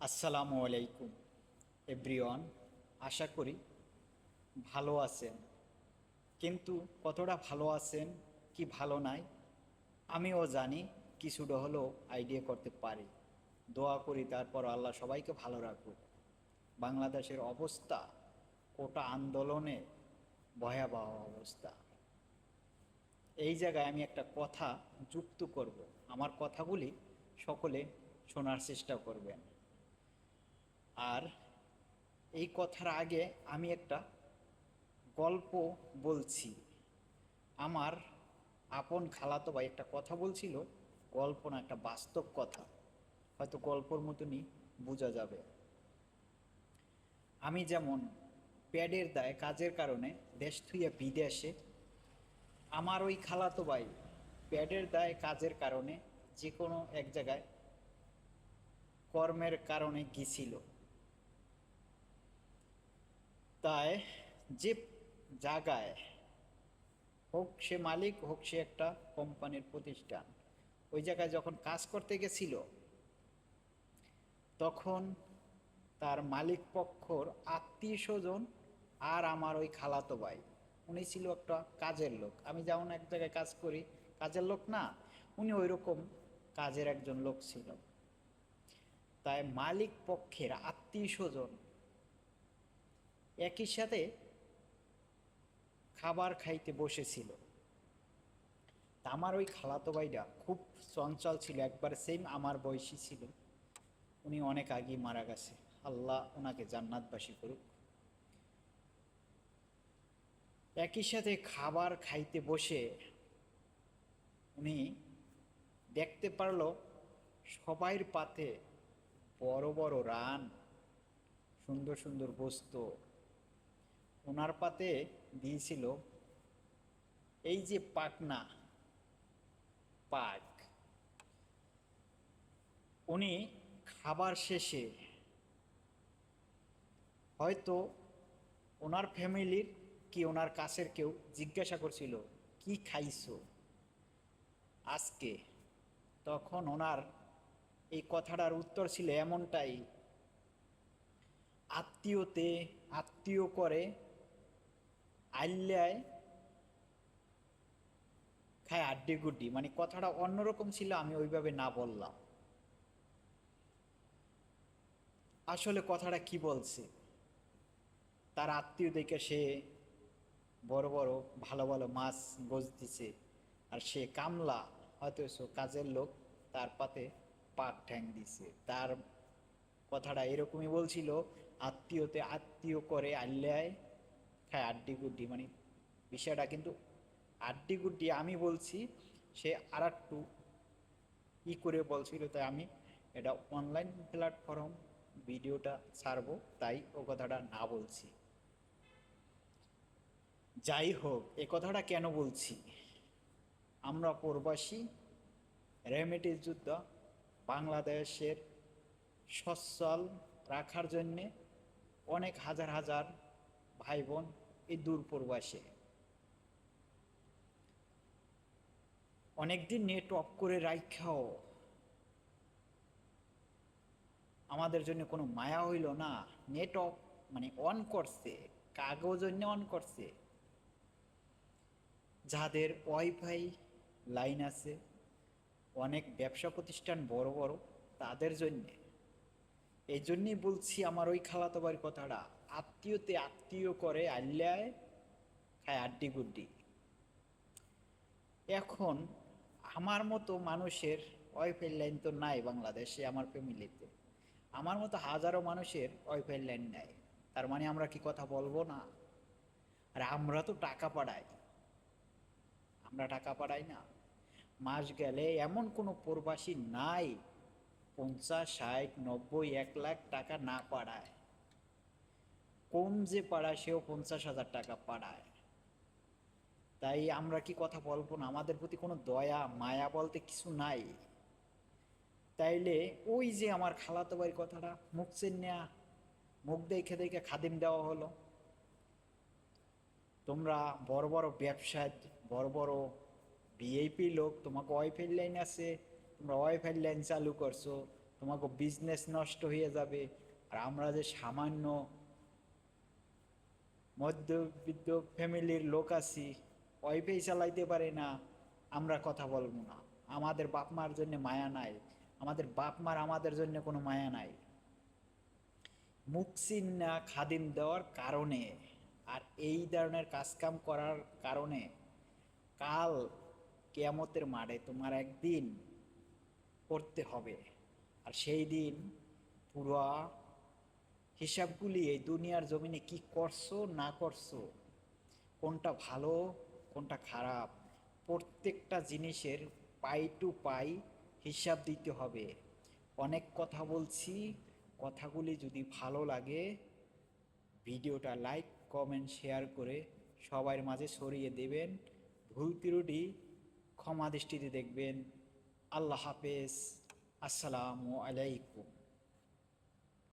আসসালামু আলাইকুম, এভরিওয়ান, আশা করি ভালো আছেন। কিন্তু কতটা ভালো আছেন, কি ভালো নাই, আমিও জানি কিছুটা হলেও আইডিয়া করতে পারি। দোয়া করি তারপর আল্লাহ সবাইকে ভালো রাখুক। বাংলাদেশের অবস্থা, কোটা আন্দোলনে ভয়াবহ অবস্থা। এই জায়গায় আমি একটা কথা যুক্ত করব। আমার কথাগুলি সকলে শোনার চেষ্টা করবেন। আর এই কথার আগে আমি একটা গল্প বলছি। আমার আপন খালাতো ভাই একটা কথা বলছিল, গল্প না, একটা বাস্তব কথা। হয়তো গল্পর মতনই বোঝা যাবে। আমি যেমন প্যাডের দায় কাজের কারণে দেশ থুইয়া বিদেশে, আমার ওই খালাতো ভাই প্যাডের দায় কাজের কারণে যে কোনো এক জায়গায় কর্মের কারণে গেছিল। তাই যে জায়গায় হোক সে মালিক, হোক সে একটা কোম্পানির প্রতিষ্ঠান। ওই জায়গায় যখন কাজ করতে গেছিল, তখন তার মালিক পক্ষর আত্মীয় স্বজন আর আমার ওই খালাতো ভাই, উনি ছিল একটা কাজের লোক। আমি যেমন এক জায়গায় কাজ করি, কাজের লোক না, উনি ওই রকম কাজের একজন লোক ছিল। তাই মালিক পক্ষের আত্মীয় স্বজন একই সাথে খাবার খাইতে বসেছিল। আমার ওই খালাতো ভাইটা খুব চঞ্চল ছিল, একবার সেম আমার বয়সী ছিল। উনি অনেক আগেই মারা গেছে। আল্লাহ ওনাকে জান্নাতবাসী করুক। একই সাথে খাবার খাইতে বসে উনি দেখতে পারল সবাইয়ের পাতে বড় বড় রান, সুন্দর সুন্দর বস্তু ওনার পাতে দিয়েছিল এই যে পাকনা পাক উনি খাবার শেষে হয়তো ওনার ফ্যামিলির কি ওনার কাছের কেউ জিজ্ঞাসা করছিল, কি খাইছো? আজকে তখন ওনার এই কথাটার উত্তর ছিল এমনটাই, আত্মীয়তে আত্মীয় করে আল্লায় খায় আড্ডি গুড্ডি। মানে কথাটা অন্যরকম ছিল, আমি ওইভাবে না বললাম। আসলে কথাটা কি বলছে? তার আত্মীয় দেখে সে বড় বড় ভালো ভালো মাছ গজতেছে, আর সে কামলা হয়তো কাজের লোক, তার পাতে পাক ঠ্যাং দিছে। তার কথাটা এরকমই বলছিল, আত্মীয়তে আত্মীয় করে আল্লায় খায় আড্ডি গুড্ডি মানে বিষয়টা কিন্তু আড্ডি গুড্ডি আমি বলছি, সে আর একটু ই করে বলছিল, তাই আমি এটা অনলাইন প্ল্যাটফর্ম ভিডিওটা ছাড়বো, তাই ও কথাটা না বলছি। যাই হোক, এ কথাটা কেন বলছি? আমরা প্রবাসী রেমিটিস যুদ্ধ বাংলাদেশের সচ্ছল রাখার জন্যে অনেক হাজার হাজার ভাই বোন এই দূর প্রবাসে অনেকদিন নেট অফ করে রাখাও আমাদের জন্য কোনো মায়া হইল না। নেট অফ মানে অন করছে কাগজ জন্য অন করছে। যাদের ওয়াইফাই লাইন আছে, অনেক ব্যবসা প্রতিষ্ঠান বড় বড়, তাদের জন্যে। এই জন্যই বলছি আমার ওই খালাতো বাড়ির কথাটা। আত্মীয়তে আত্মীয় করে আল্লায় খায় আড্ডি গুড্ডি। এখন আমার মতো মানুষের ওয়াইফাই লাইন তো নাই বাংলাদেশে, আমার ফ্যামিলিতে আমার মতো হাজারো মানুষের ওয়াইফাই লাইন নাই। তার মানে আমরা কি কথা বলব না? আর আমরা তো টাকা পাঠাই আমরা টাকা পাঠাই না। মাস গেলে এমন কোনো প্রবাসী নাই, পঞ্চাশ, ষাট, নব্বই, এক লাখ টাকা না পাড়ায়। কম যে পাড়ায় সেও পঞ্চাশ হাজার টাকা পাড়ায়। তাই আমরা কি কথা বলব না? আমাদের প্রতি কোনো দয়া, মায়া বলতে কিছু নাই। তাইলে ওই যে আমার খালাতো বাড়ির কথাটা, মুখ নেয়া, মুখ দেখে দেখে খাদিম দেওয়া হলো। তোমরা বড় বড় ব্যবসায়, বড় বড় ভিআইপি লোক, তোমাকে ওয়াইফাই লাইন আছে, তোমরা ওয়াইফাই লাইন চালু করছ, তোমাকে বিজনেস নষ্ট হয়ে যাবে। আর আমরা যে সামান্য মধ্যবিত্ত ফ্যামিলির লোক আছি ওয়াইফাই চালাইতে পারে না, আমরা কথা বলব না। আমাদের বাপ মার জন্য মায়া নাই, আমাদের বাপ মার আমাদের জন্য কোনো মায়া নাই। মুখসিন না খাদিম দেওয়ার কারণে আর এই ধরনের কাজকাম করার কারণে কাল কেয়ামতের মাঠে তোমার একদিন করতে হবে। আর সেই দিন পুরা হিসাবগুলি এই দুনিয়ার জমিনে কি করছ, না করছ, কোনটা ভালো, কোনটা খারাপ, প্রত্যেকটা জিনিসের পাই টু পাই হিসাব দিতে হবে। অনেক কথা বলছি, কথাগুলি যদি ভালো লাগে, ভিডিওটা লাইক, কমেন্ট, শেয়ার করে সবার মাঝে ছড়িয়ে দেবেন। ভুল ত্রুটি ক্ষমা দৃষ্টিতে দেখবেন। আল্লাহ হাফেজ। আসসালামু আলাইকুম।